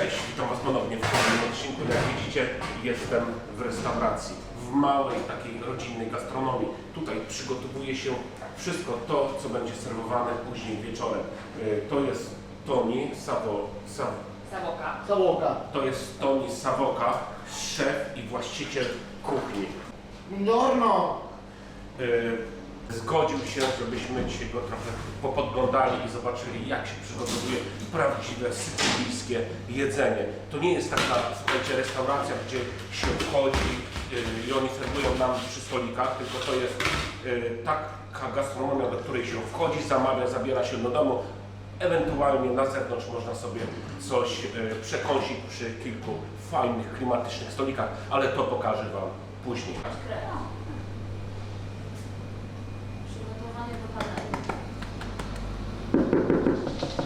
Cześć, witam Was ponownie w kolejnym odcinku. Jak widzicie, jestem w restauracji, w małej takiej rodzinnej gastronomii. Tutaj przygotowuje się wszystko to, co będzie serwowane później wieczorem. Y, To jest Toni Savo, Sav. Sałoka. to jest Toni Savoka, szef i właściciel kuchni. Buongiorno. Y, Zgodził się, żebyśmy dzisiaj go trochę popodglądali i zobaczyli, jak się przygotowuje prawdziwe sycylijskie jedzenie. To nie jest taka, słuchajcie, restauracja, gdzie się wchodzi y, i oni serwują nam przy stolikach, tylko to jest y, taka gastronomia, do której się wchodzi, zamawia, zabiera się do domu. Ewentualnie na zewnątrz można sobie coś y, przekąsić przy kilku fajnych, klimatycznych stolikach, ale to pokażę Wam później.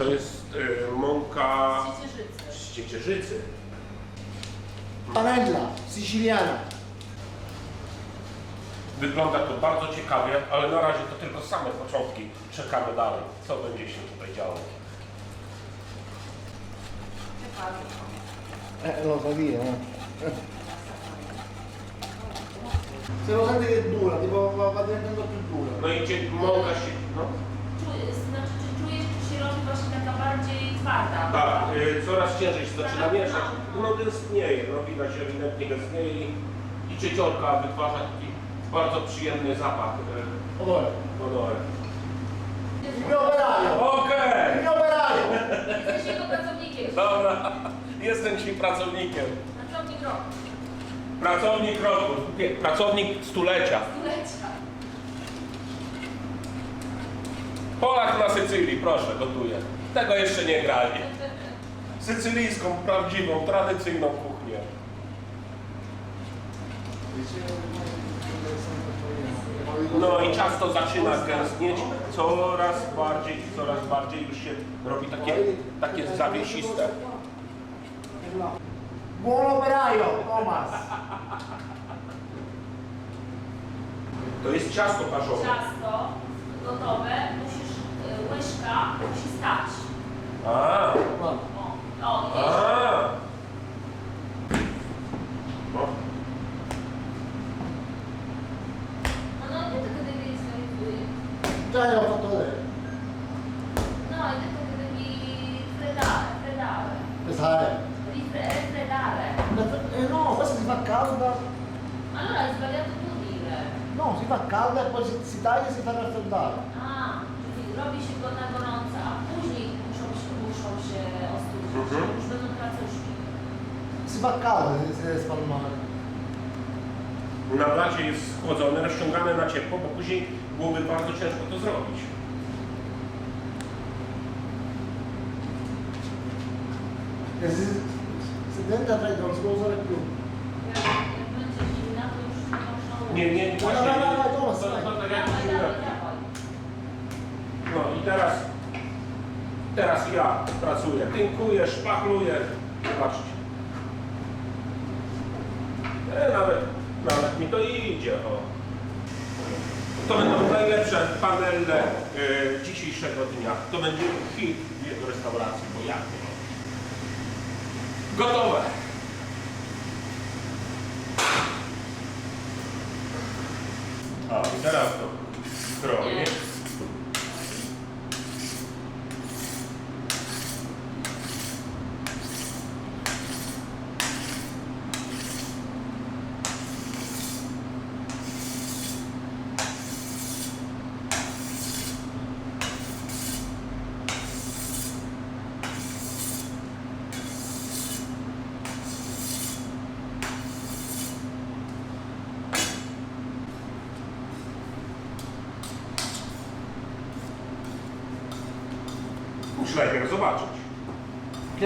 To jest y, mąka z ciecierzycy. Panella siciliana. Wygląda to bardzo ciekawie, ale na razie to tylko same początki. Czekamy dalej, co będzie się tutaj działo. Eh, lo eh. Se lo sente che è dura, tipo va, va diventando più dura. No i cie, mąka się... No, Czuję, znaczy, czy czujesz, czy się robi właśnie taka bardziej twarda? tak, y, coraz ciężej się zaczyna mieszać. No gęstnieje, no widać ewidentnie gęstnieje i, i cieciorka wytwarza taki bardzo przyjemny zapach. Y, Odore. odory. Il mio operaio! Okej! Il mio operaio! Jesteś jego pracownikiem. Dobra, jestem dzisiaj pracownikiem. Pracownik roku. Pracownik roku, nie, pracownik stulecia. Stulecia. Polak na Sycylii, proszę, gotuje. Tego jeszcze nie grali. Sycylijską, prawdziwą, tradycyjną kuchnię. No i ciasto zaczyna gęstnieć coraz bardziej i coraz bardziej już się robi takie, takie zawiesiste. Buon operaio, Thomas! To jest ciasto parzowe. Ciasto gotowe, musisz, y, łyżka musi stać. A, Guarda. O, o, i jeszcze. a. No, No, no, nie tylko devi stare Già gliel'ho fatto vedere. No, hai detto che devi freddare, freddare. Pesare. Devi fre- freddare. Eh no, questa si fa calda. Allora hai sbagliato tu dire. No, si fa calda e poi si, si taglia e si fa raffreddare. A, czyli robi się go na gorąco, a później muszą się, muszą się ostudzić. Mhm. Już będą pracuszki. Si deve spalmare. na blacie jest schłodzone, rozciągane na ciepło, bo później byłoby bardzo ciężko to zrobić. E si può usare più. Jak, jak będzie zimna, to już nie można Nie, nie, No, właśnie. no, no, no, to, to, to tak. No teraz, teraz ja pracuję. Tynkuję, szpachluję. Zobaczcie. E, nawet, nawet mi to idzie. O. To będą najlepsze panele e, dzisiejszego dnia. To będzie hit w jego restauracji, bo ja. Gotowe. A i teraz to kroję. Najpierw zobaczyć. Ok?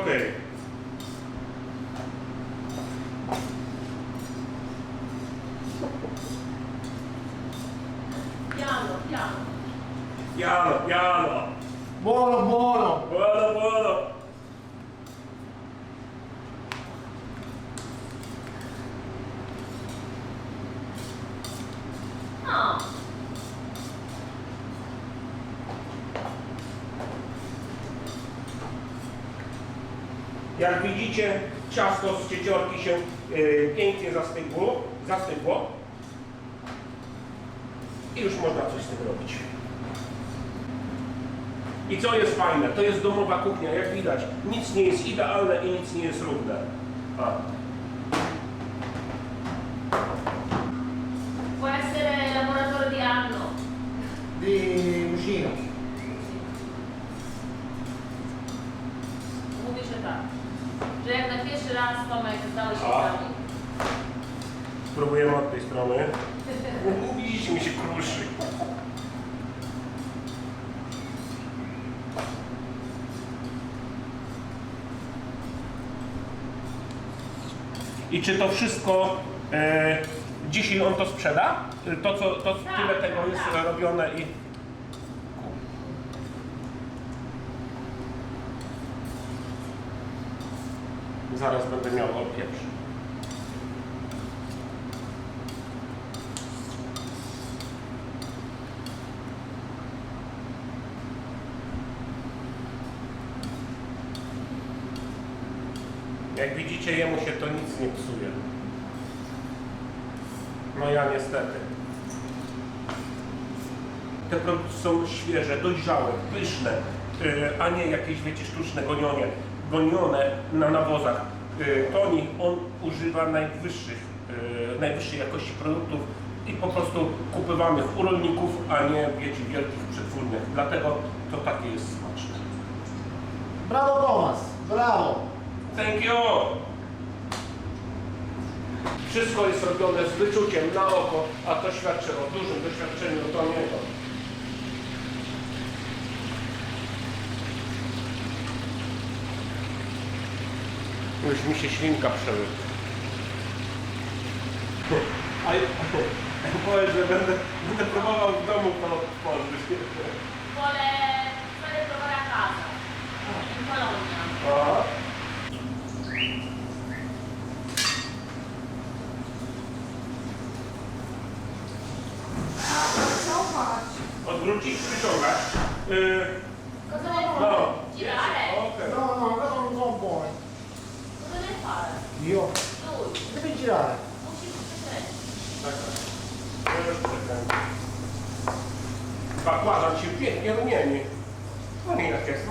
Okej. Ciasto z cieciorki się y, pięknie zastygło, zastygło. I już można coś z tym robić. I co jest fajne, to jest domowa kuchnia, jak widać. Nic nie jest idealne i nic nie jest równe. A. Può essere lavoratore di anno. Di cucina. Mówi, że tak. Że jak na pierwszy raz Tomek zdałeś A. egzamin. Spróbujemy od tej strony. Widzicie, mi się kruszy. I czy to wszystko e, dzisiaj on to sprzeda? To, co, to tyle tego jest robione i. Zaraz będę miał opieprz. Widzicie, jemu się to nic nie psuje. No ja niestety. Te produkty są świeże, dojrzałe, pyszne, yy, a nie jakieś, wiecie, sztuczne gonionie. Gonione na nawozach. Yy, Toni, on używa najwyższych, yy, najwyższej jakości produktów i po prostu kupywanych u rolników, a nie, wiecie, wielkich przetwórnych. Dlatego to takie jest smaczne. Bravo Thomas, bravo. Thank you! Wszystko jest robione z wyczuciem na oko, a to świadczy o dużym doświadczeniu Toniego. Już mi się ślinka przełyła. A ja- powiem, że będę, będę próbował w domu to otworzyć. Vuole fare provare a casa. In Polonia. Aha. Odwrócić, wyciągać. Yy, Cosa deve no. fare? Girare? Okej. No, no, ancora non sono buoni. Cosa deve fare? Io. Lui. Devi girare. Musi przekręcić. Tak, tak. Ja już przekręcę. Bakłażan się pięknie rumieni. No nie jak jest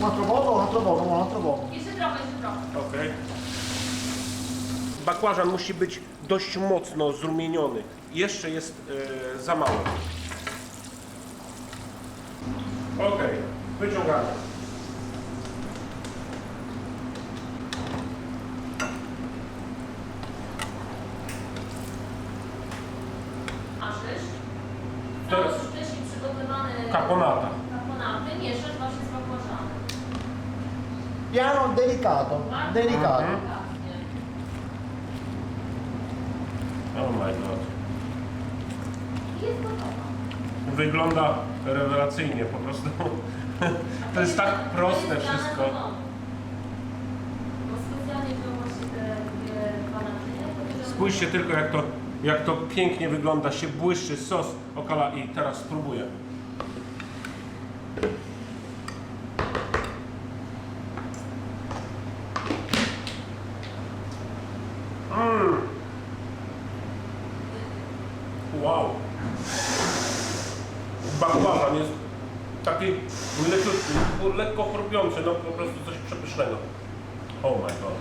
Poco, un altro poco. Jeszcze trochę, jeszcze trochę. Okej. Bakłażan musi być dość mocno zrumieniony. Jeszcze jest e, za mało. Okej, wyciągamy. A szysz? To To jest- już wcześniej przygotowany Caponata. kaponaty mieszasz właśnie z bakłażanem. Piano delicato, delicato. Delikatnie. Oh my god. Wygląda rewelacyjnie po prostu. To jest tak proste wszystko. Spójrzcie tylko jak to, jak to pięknie wygląda, się błyszczy sos okala i teraz spróbuję. Mm. Wow. Bakłażan jest taki leciutki, lekko chrupiący, no po prostu coś przepysznego. Oh my god.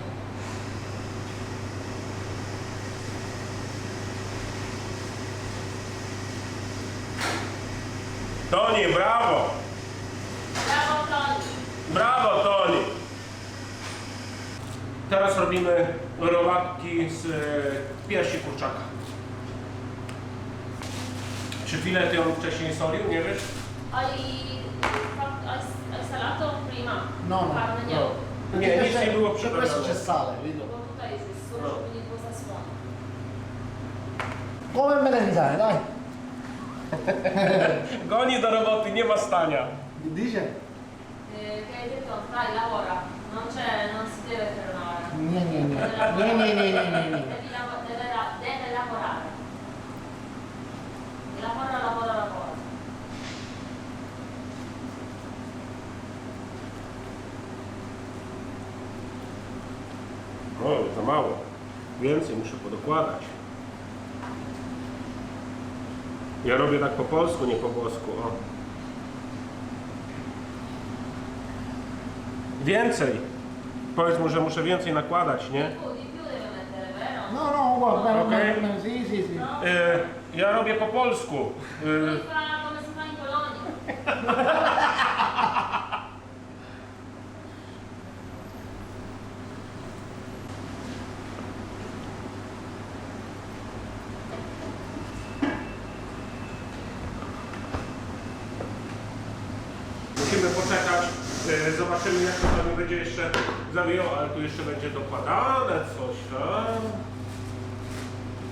Toni, brawo! Brawo, Toni. Brawo, Toni! Teraz robimy rolatki z e, piersi kurczaka. Czy filety on wcześniej solił, nie wiesz? Hai, fatto- hai, hai prima? No, no, Carne nie. no. Nie, nic nie było c'è sale, vedo. Bo tutaj jest sól, No. żeby nie było za słone. Come melanzane, dai. Goni do roboty, nie ma stania. Dice? Eh, Che hai detto? Dai, lavora. Non c'è, non si deve fermare. Nie, nie, nie. Nie, nie, nie, nie, nie, nie. O, za mało. Więcej muszę podokładać. Ja robię tak po polsku, nie po włosku. O. Więcej. Powiedz mu, że muszę więcej nakładać, nie? No, no, guarda, Ok. bene, bene, sì, sì, sì. No? E, ja robię po polsku. Come E, si fa, come si fa in Polonia? Musimy poczekać. E, zobaczymy, jak to tam będzie jeszcze zawijało, ale tu jeszcze będzie dokładane coś. A?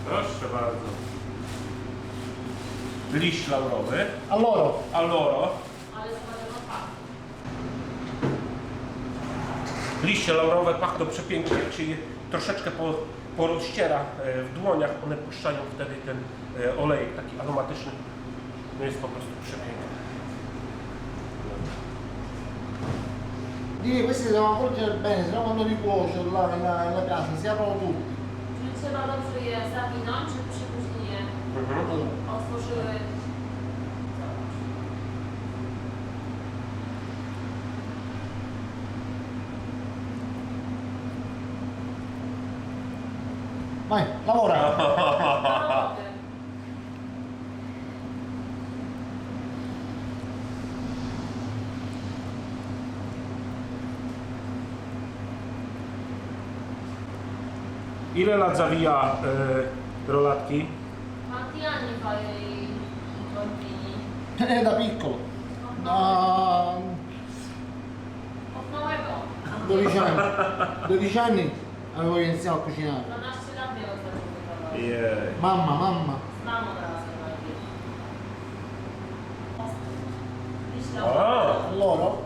Proszę bardzo. Liść laurowy. Smażono fakt. Liście laurowe pachną przepięknie, jak się je troszeczkę po, porozściera e, w dłoniach, one puszczają wtedy ten e, olejek taki aromatyczny. No jest po prostu przepiękne. Di questi devono avvolgere bene, sennò quando li cuocio là nella, nella pianta si aprono tutti. Czyli trzeba dobrze je zawinąć, żeby się później nie Mhm. otworzyły. Vai, lavora. Ile lat zawija y, eh, rolatki? Quanti anni fai i bambini? Da piccolo, da 9 volte. 12 anni, 12 anni avevo iniziato a cucinare. Non nasce da me, lo sapevo. Jej. Mamma, mamma, Mamma me la sapeva dire. Myślałam, ah. loro,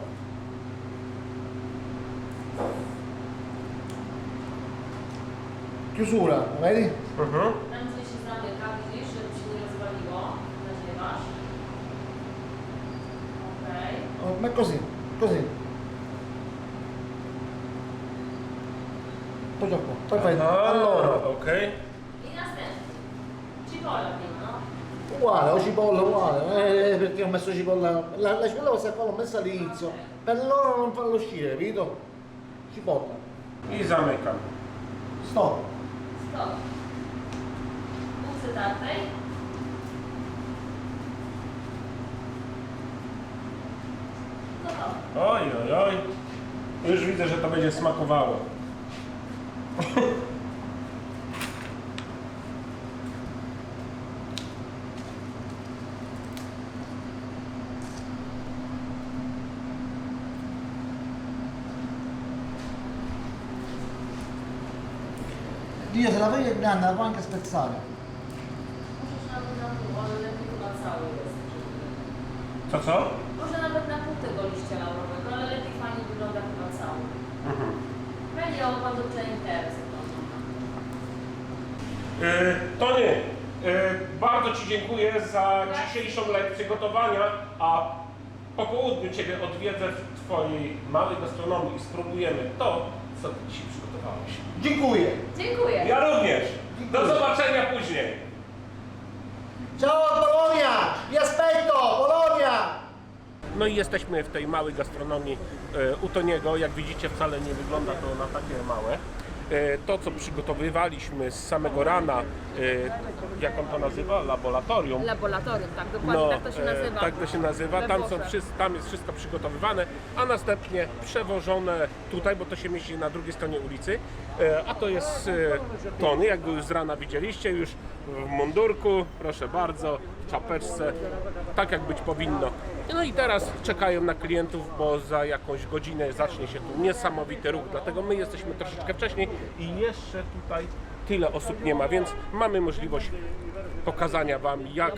chiusura, vedi? Prędzej się zamyka, widzisz, żeby się nie rozwaliło. Nadziewasz. Okej. Oh, Ma così, così. Appoggia qua, perfetto. Aha, Allora, Okej. I następny. Cipolla prima, no? uguale, o cipolla uguale, eh, perché ho messo cipolla. La, la cipolla questa qua l'ho messa all'inizio, per loro non farlo uscire, capito? Cipolla. I zamykam. Stop. Stop. Pół tartej. Oj, oj, oj. Już widzę, że to będzie smakowało. La può anche spezzare. Możesz nawet na pół, ale lepiej chyba cały jest. Co, co? Może nawet na pół tego liścia laurowego, ale lepiej fajnie wygląda chyba cały. Mhm. Będzie on bardzo interes. Yy, Tony, yy, bardzo Ci dziękuję za dzisiejszą lekcję gotowania, a po południu Ciebie odwiedzę w Twojej małej gastronomii i spróbujemy to, co Ty dzisiaj przygotowałeś. Dziękuję. Dziękuję. Ja również. Do zobaczenia później. Ciao Polonia! Vi aspetto, Polonia! No i jesteśmy w tej małej gastronomii e, u Toniego. Jak widzicie, wcale nie wygląda to na takie małe. E, To, co przygotowywaliśmy z samego rana, e, jak on to nazywa? Laboratorium. Laboratorium, tak, dokładnie tak to się e, nazywa. Tak to się nazywa. Tam, są, tam jest wszystko przygotowywane, a następnie przewożone tutaj, bo to się mieści na drugiej stronie ulicy. A to jest Tony, jak już z rana widzieliście, już w mundurku, proszę bardzo, w czapeczce, tak jak być powinno. No i teraz czekają na klientów, bo za jakąś godzinę zacznie się tu niesamowity ruch, dlatego my jesteśmy troszeczkę wcześniej i jeszcze tutaj tyle osób nie ma, więc mamy możliwość pokazania Wam, jak,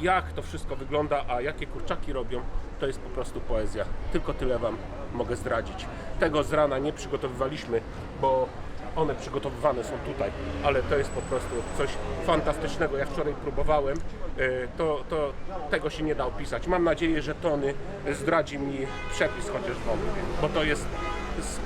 jak to wszystko wygląda, a jakie kurczaki robią, to jest po prostu poezja. Tylko tyle Wam mogę zdradzić. Tego z rana nie przygotowywaliśmy, bo one przygotowywane są tutaj, ale to jest po prostu coś fantastycznego. Ja wczoraj próbowałem, e, to, to tego się nie da opisać. Mam nadzieję, że Tony zdradzi mi przepis chociaż wam, bo to jest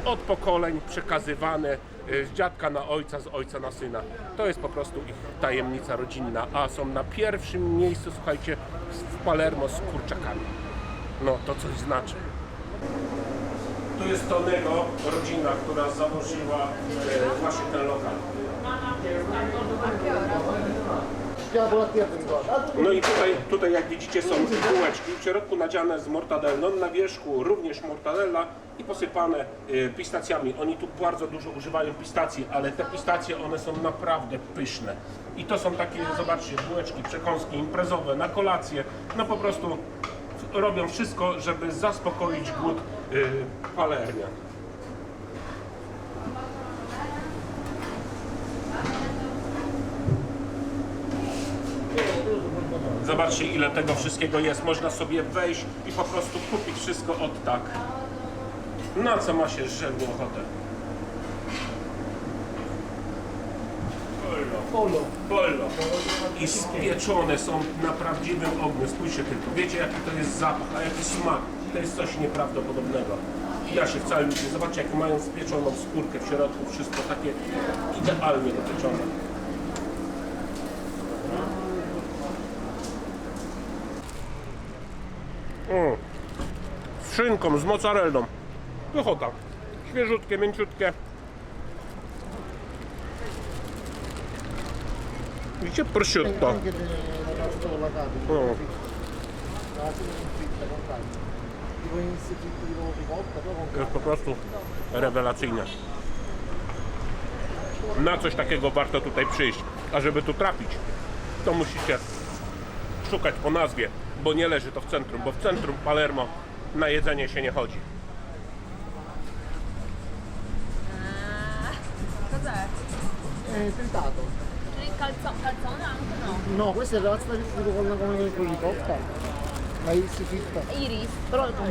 od pokoleń przekazywane e, z dziadka na ojca, z ojca na syna. To jest po prostu ich tajemnica rodzinna, a są na pierwszym miejscu, słuchajcie, w Palermo z kurczakami. No, to coś znaczy. Jest Tonego rodzina, która założyła e, właśnie ten lokal. No i tutaj, tutaj jak widzicie są bułeczki, w środku nadziane z mortadellą, na wierzchu również mortadella i posypane y, pistacjami. Oni tu bardzo dużo używają pistacji, ale te pistacje one są naprawdę pyszne. I to są takie, zobaczcie, bułeczki, przekąski imprezowe, na kolację, no po prostu robią wszystko, żeby zaspokoić głód y, Palermian. Zobaczcie ile tego wszystkiego jest. Można sobie wejść i po prostu kupić wszystko od tak. Na co ma się żelnie ochotę? Pollo. Pollo. I spieczone są na prawdziwym ogniu. Spójrzcie tylko. Wiecie jaki to jest zapach, a jaki smak. To jest coś nieprawdopodobnego. Ja się wcale dziwię. Zobaczcie jaką mają spieczoną skórkę w środku. Wszystko takie idealnie dopieczone. Mm. Z szynką, z mozzarellą. Pychota. Świeżutkie, mięciutkie. Widzicie? Prosciutto. Anche la pasta con la carne. Oh. La fritta con carne. Tipo inizio fritto di nuovo ricotta, però con To jest po prostu rewelacyjne. Na coś takiego warto tutaj przyjść. A żeby tu trafić, to musicie szukać po nazwie, bo nie leży to w centrum, bo w centrum Palermo na jedzenie się nie chodzi. Cos'è? Eh, tritato. Czyli calzo, calzone anche no. No, questa è la pasta fritta tipo con la come con ricotta. La inizio fritta. Iris.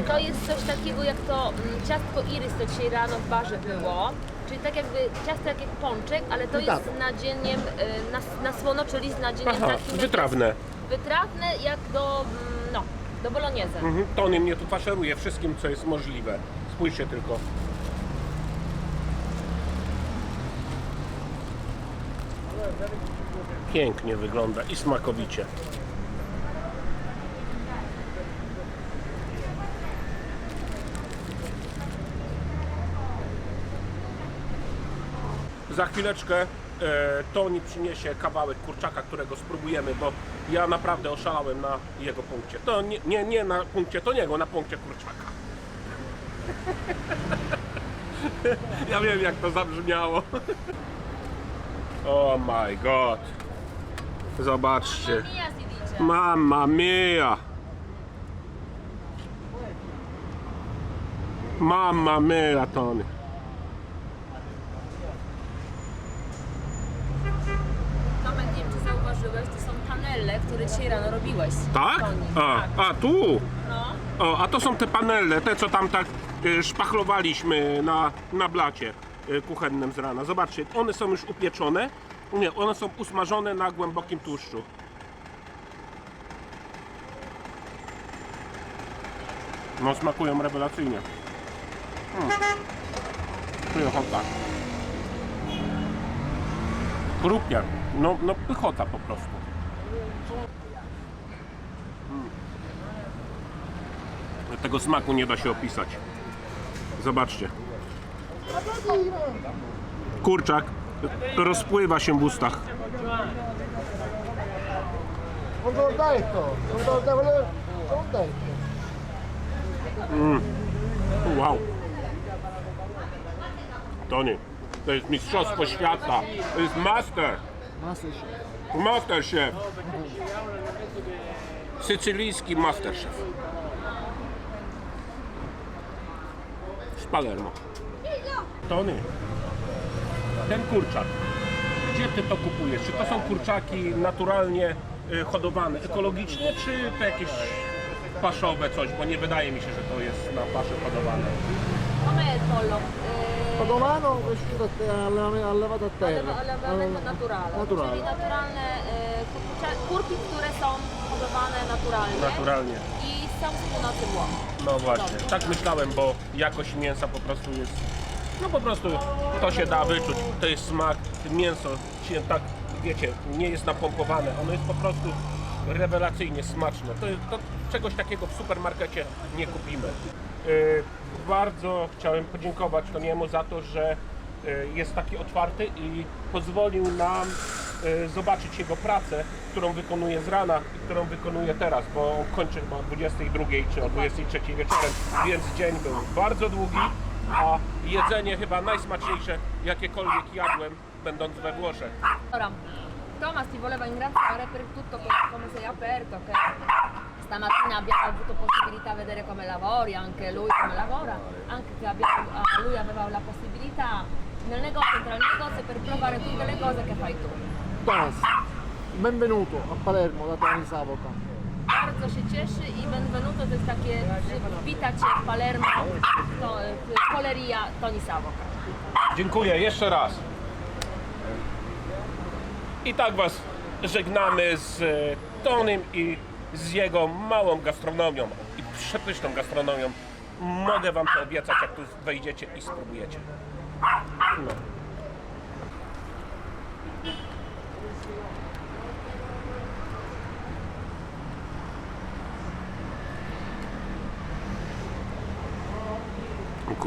To jest coś takiego jak to mm, ciastko iris, to dzisiaj rano w barze było. Czyli tak jakby ciasto jak pączek, ale to jest Tytato. z nadzieniem y, na, na słono, czyli z nadzieniem Aha, takim jak wytrawne. jest- Wytrawne jak do, mm, no, do bolognese. Mhm. Tony mnie tu faszeruje wszystkim, co jest możliwe. Spójrzcie tylko. Pięknie wygląda i smakowicie. Za chwileczkę e, Toni przyniesie kawałek kurczaka, którego spróbujemy, bo ja naprawdę oszalałem na jego punkcie. To nie, nie, nie na punkcie Toniego, na punkcie kurczaka. Ja wiem jak to zabrzmiało. Oh my god. Zobaczcie. Mamma mia! Mamma mia, Tony. Tomek, nie wiem czy zauważyłeś, to są panele, które dzisiaj rano robiłeś. Tak? Toni. A, tak. a tu! No. O, a to są te panele, te co tam tak y, szpachlowaliśmy na, na blacie kuchennym z rana. Zobaczcie, one są już upieczone. Nie, one są usmażone na głębokim tłuszczu. No smakują rewelacyjnie. Mm. Czuję ochota. Chrupnie. No, no pychota po prostu. Tego smaku nie da się opisać. Zobaczcie. Kurczak rozpływa się w ustach. Detto, non te l'ho detto. Wow. Tony, to jest mistrzostwo świata. To jest master. Masterchef. Masterchef. Sycylijski masterchef. Z Palermo. Tony, ten kurczak, gdzie ty to kupujesz? Czy to są kurczaki naturalnie y, hodowane, ekologicznie, czy to jakieś paszowe coś? Bo nie wydaje mi się, że to jest na pasze hodowane. Com'è il pollo? Eh, Padovano cresciuto a te- alleva- allevato a terra. Allewa- Allevamento naturalne. Czyli Naturalne. e, kurcze, kurki, które są hodowane naturalnie Naturalnie. i są z północy Włoch. No właśnie, tak myślałem, bo jakość mięsa po prostu jest. No po prostu to się da wyczuć. To jest smak. Mięso się tak, wiecie, nie jest napompowane. Ono jest po prostu rewelacyjnie smaczne. To, to czegoś takiego w supermarkecie nie kupimy. Yy, bardzo chciałem podziękować Toniemu za to, że yy, jest taki otwarty i pozwolił nam yy, zobaczyć jego pracę, którą wykonuje z rana i którą wykonuje teraz, bo on kończy chyba o 22 czy o 23 wieczorem, więc dzień był bardzo długi, a jedzenie chyba najsmaczniejsze, jakiekolwiek jadłem, będąc we Włoszech. Allora, Thomas ti voleva ringraziare per tutto co- come sei aperto, che stamattina abbiamo avuto possibilità di vedere come lavori, anche lui come lavora, anche che abbiamo- lui aveva la possibilità nel negozio, entrare nel negozio per provare tutte le cose che fai tu. Thomas, benvenuto a Palermo da Tony Savoca. Bardzo się cieszy i benvenuto to jest takie, wita w Palermo, to, w Poleria Toni Savoca. Dziękuję jeszcze raz. I tak Was żegnamy z e, Tonym i z jego małą gastronomią i przepyszną gastronomią. Mogę Wam to obiecać, jak tu wejdziecie i spróbujecie. No.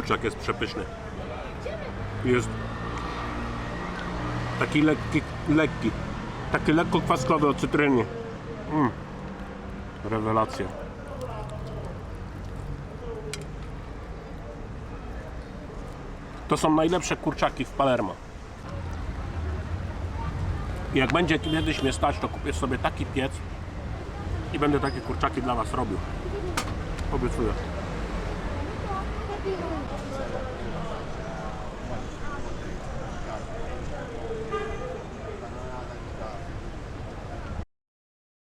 Kurczak jest przepyszny. Jest taki lekki, lekki. Taki lekko kwaskowy od cytryny. Mm. Rewelacja. To są najlepsze kurczaki w Palermo. Jak będzie kiedyś mnie stać, to kupię sobie taki piec i będę takie kurczaki dla Was robił. Obiecuję.